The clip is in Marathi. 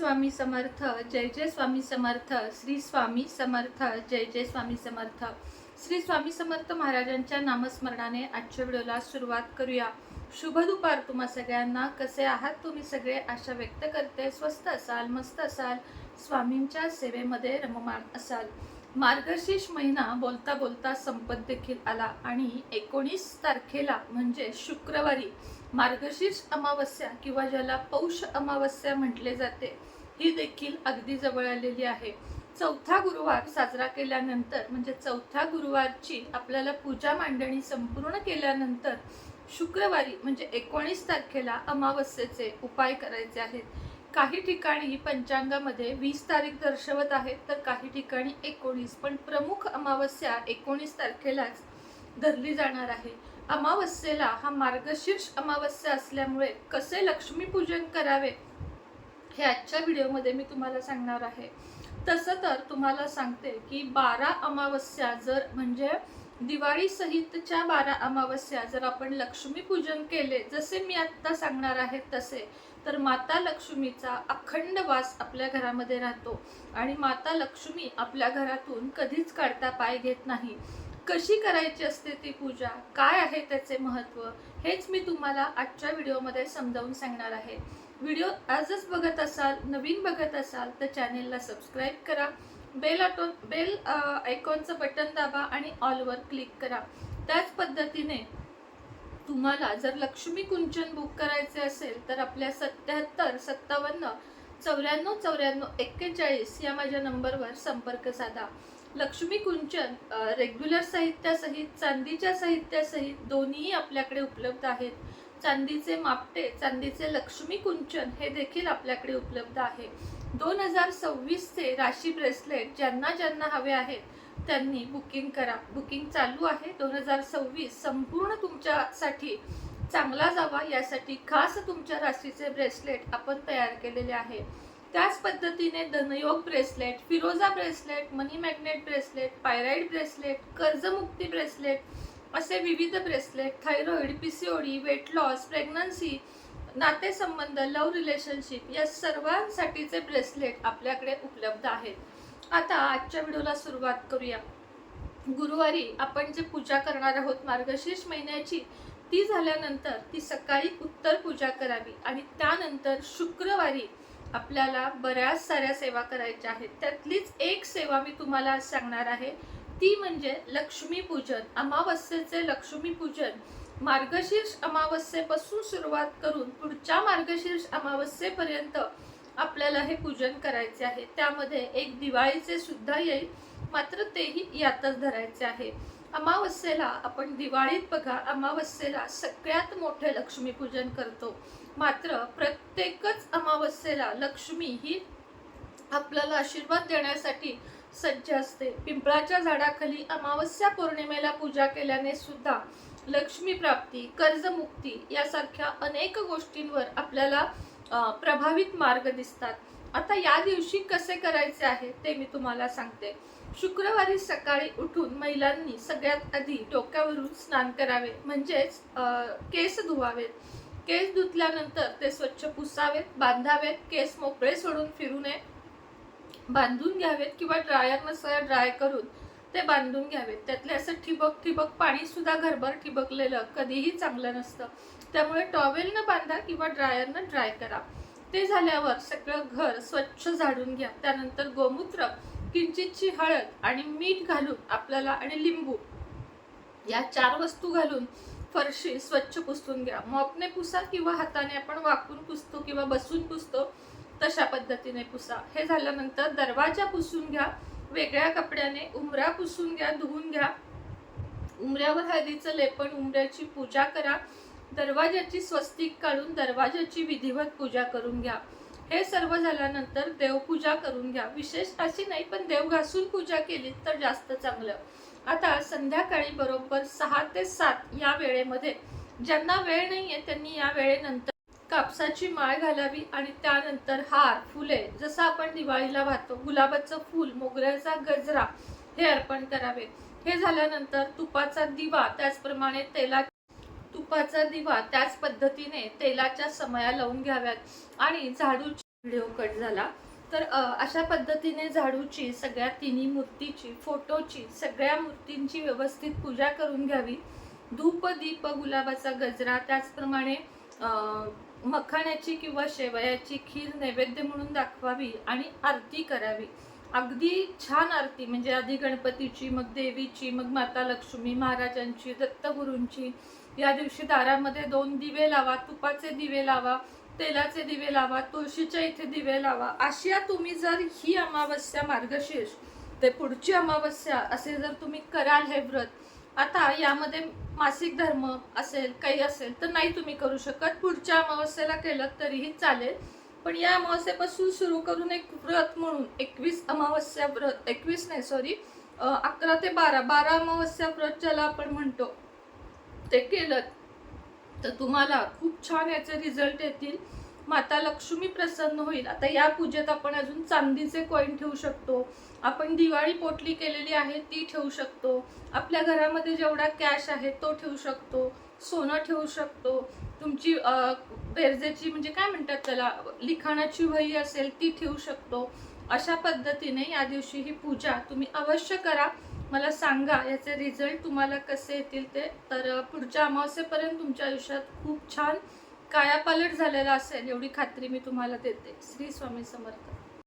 स्वामी समर्थ जय जय स्वामी समर्थ श्री स्वामी समर्थ जय जय स्वामी समर्थ. श्री स्वामी समर्थ महाराजांच्या नामस्मरणाने आजच्या व्हिडिओला सुरुवात करूया. शुभ दुपार तुम्हा सगळ्यांना. कसे आहात तुम्ही सगळे? आशा व्यक्त करते. स्वस्त असाल मस्त असाल. स्वामींच्या सेवेमध्ये रममाण असाल. मार्गशीर्ष महिना बोलता बोलता संपत देखील आला आणि एकोणीस तारखेला म्हणजे शुक्रवारी मार्गशीर्ष अमावस्या किंवा ज्याला पौष अमावस्या म्हटले जाते ही देखील अगदी जवळ आलेली आहे. चौथा गुरुवार साजरा केल्यानंतर म्हणजे चौथ्या गुरुवारची आपल्याला पूजा मांडणी संपूर्ण केल्यानंतर शुक्रवारी म्हणजे एकोणीस तारखेला अमावस्येचे उपाय करायचे आहेत. काही ठिकाणी पंचांगामध्ये वीस तारीख दर्शवत आहेत तर काही ठिकाणी एकोणीस पण प्रमुख अमावस्या एकोणीस तारखेलाच धरली जाणार आहे. अमावस्येला हा मार्गशीर्ष अमावस्या असल्यामुळे कसे लक्ष्मीपूजन करावे हे आजच्या व्हिडिओमध्ये मी तुम्हाला सांगणार आहे. तसं तर तुम्हाला सांगते की बारा अमावस्या जर म्हणजे दिवाळी सहितच्या बारा अमावस्या जर आपण लक्ष्मीपूजन केले जसे मी आत्ता सांगणार आहे तसे तर माता लक्ष्मीचा अखंड वास आपल्या घरामध्ये राहतो. आणि माता लक्ष्मी आपल्या घरातून कधीच काढता पाय घेत नाही. कशी करायची असते ती पूजा? काय आहे त्याचे महत्त्व हेच मी तुम्हाला आजच्या व्हिडिओमध्ये समजावून सांगणार आहे. व्हिडिओ आजच बघत असाल नवीन बघत असाल तर चॅनेलला सबस्क्राईब करा. बेल ऑटो बेल आयकॉनचं बटन दाबा आणि ऑलवर क्लिक करा. त्याच पद्धतीने तुम्हाला जर लक्ष्मी कुंचन बुक करायचे असेल तर आपल्या सत्याहत्तर सत्तावन्न चौऱ्याण्णव चौऱ्याण्णव एक्केचाळीस या माझ्या नंबरवर संपर्क साधा. लक्ष्मी कुंचन रेग्युलर साहित्यासहित चांदीच्या साहित्यासहित दोन्ही आपल्याकडे उपलब्ध आहेत. चांदीचे मापटे चांदीचे लक्ष्मी कुंचन हे देखील आपल्याकडे उपलब्ध आहे. दोन हजार सव्वीसचे राशी ब्रेसलेट ज्यांना ज्यांना हवे आहेत त्यांनी बुकिंग करा. बुकिंग चालू आहे. दोन हजार सव्वीस संपूर्ण तुमच्यासाठी चांगला जावा. यासाठी खास तुमच्या राशीचे ब्रेसलेट आपण तयार केलेले आहे. त्याच पद्धतीने धनयोग ब्रेसलेट फिरोजा bracelet money magnet bracelet pyrite bracelet कर्जमुक्ती ब्रेसलेट असे विविध ब्रेसलेट थायरॉइड ओडी वेट लॉस प्रेग्नन्सी नातेसंबंध लव रिलेशनशिप या सर्वांसाठीचे ब्रेसलेट आपल्याकडे उपलब्ध आहेत. आता आजच्या व्हिडिओला सुरुवात करूया. गुरुवारी आपण जे पूजा करणार आहोत मार्गशीर्ष महिन्याची ती झाल्यानंतर ती सकाळी उत्तर पूजा करावी आणि त्यानंतर शुक्रवारी आपल्याला बऱ्याच साऱ्या सेवा करायच्या आहेत. त्यातलीच एक सेवा मी तुम्हाला आज सांगणार आहे. ती म्हणजे लक्ष्मीपूजन. अमावस्येचे लक्ष्मीपूजन. मार्गशीर्ष अमावस्येपासून सुरुवात करून पुढच्या मार्गशीर्ष अमावस्येपर्यंत आपल्याला हे पूजन करायचे आहे. त्यामध्ये एक दिवाळीचे सुद्धा येईल. मात्र तेही यातच धरायचे आहे. अमावस्येला आपण दिवाळीत बघा अमावस्येला सगळ्यात मोठे लक्ष्मीपूजन करतो. मात्र प्रत्येकच अमावस्येला लक्ष्मी ही आपल्याला आशीर्वाद देण्यासाठी सज्ज असते. पिंपळाच्या झाडाखाली अमावस्या पौर्णिमेला पूजा केल्याने सुद्धा लक्ष्मी प्राप्ती कर्जमुक्ती यासारख्या अनेक गोष्टींवर आपल्याला प्रभावित मार्ग दिसतात. आता या दिवशी कसे करायचे आहे ते मी तुम्हाला सांगते. शुक्रवारी सकाळी उठून महिलांनी सगळ्यात आधी डोक्यावरून स्नान करावे म्हणजेच केस धुवावेत. केस धुतल्यानंतर ते स्वच्छ पुसावेत बांधावेत केस मोकळे सोडून फिरू नये. बांधून घ्यावेत किंवा ड्रायर नसल्या ड्राय करून ते बांधून घ्यावेत. त्यातले असं ठिबक ठिबक पाणी सुद्धा घरभर ठिबकलेलं कधीही चांगलं नसतं. त्यामुळे टॉवेलनं बांधा किंवा ड्रायरनं ड्राय करा. ते झाल्यावर सगळं घर स्वच्छ झाडून घ्या. त्यानंतर गोमूत्र किंचितची हळद आणि मीठ घालून आपल्याला आणि लिंबू या चार वस्तू घालून फरशी स्वच्छ पुसून घ्या. मॉपने पुसा किंवा हाताने आपण वाकून पुसतो किंवा बसून पुसतो तशा पद्धतीने पुसा. हे झाल्यानंतर दरवाजा पुसून घ्या वेगळ्या कपड्याने उमरा पुसून घ्या धुवून घ्या. उमऱ्यावर हळदीचं लेपण उमऱ्याची पूजा करा. दरवाजाची स्वस्तिक काढून दरवाजाची विधिवत पूजा करून घ्या. हे सर्व झाल्यानंतर देवपूजा करून घ्या. विशेष अशी नाही पण देव घासून पूजा केली तर जास्त चांगलं. आता संध्याकाळी बरोबर सहा ते सात या वेळेमध्ये ज्यांना वेळ नाहीये त्यांनी या वेळेनंतर कापसाची माळ घालावी आणि त्यानंतर हार फुले जसं आपण दिवाळीला वाहतो गुलाबाचं फूल मोगऱ्याचा गजरा हे अर्पण करावे. हे झाल्यानंतर तुपाचा दिवा त्याचप्रमाणे तेला तुपाचा दिवा त्याच पद्धतीने तेलाच्या समया लावून घ्याव्यात. आणि झाडूची व्हिडिओ कट झाला. तर अशा पद्धतीने झाडूची सगळ्या तिन्ही मूर्तीची फोटोची सगळ्या मूर्तींची व्यवस्थित पूजा करून घ्यावी. धूप दीप गुलाबाचा गजरा त्याचप्रमाणे मखाण्याची किंवा शेवयाची खीर नैवेद्य म्हणून दाखवावी आणि आरती करावी. अगदी छान आरती म्हणजे आधी गणपतीची मग देवीची मग माता लक्ष्मी महाराजांची दत्तगुरूंची. या दिवशी दारामध्ये दोन दिवे लावा तुपाचे दिवे लावा. तेलाचे दिवे लावा तुळशीच्या इथे दिवे लावा. अशा तुम्ही जर ही अमावस्या मार्गशीर्ष ते पुढची अमावस्या असे जर तुम्ही कराल हे व्रत आता यामध्ये मासिक धर्म असेल काही असेल तर नाही तुम्ही करू शकत. पुढच्या अमावस्येला केलं तरीही चालेल. पण या अमावस्येपासून सुरू करून एक व्रत म्हणून एकवीस अमावस्या व्रत एकवीस नाही सॉरी अकरा ते बारा बारा अमावस्या व्रत ज्याला आपण म्हणतो ते केलं. तर तुम्हाला खूप छान याचे रिझल्ट येतील. माता लक्ष्मी प्रसन्न होईल. आता या पूजेत आपण अजून चांदीचे कॉईन ठेवू शकतो. आपण दिवाळी पोटली केलेली आहे ती ठेवू शकतो. आपल्या घरामध्ये जेवढा कॅश आहे तो ठेवू शकतो. सोनं ठेवू शकतो. तुमची बेरजेची म्हणजे काय म्हणतात त्याला? लिखाणाची वही असेल ती ठेवू शकतो. अशा पद्धतीने या दिवशी ही पूजा तुम्ही अवश्य करा. मला सांगा याचे रिझल्ट तुम्हाला कसे येतील ते? तर पुढच्या अमावस्येपर्यंत तुमच्या आयुष्यात खूप छान कायापालट झालेला असेल एवढी खात्री मी तुम्हाला देते. श्री स्वामी समर्थ.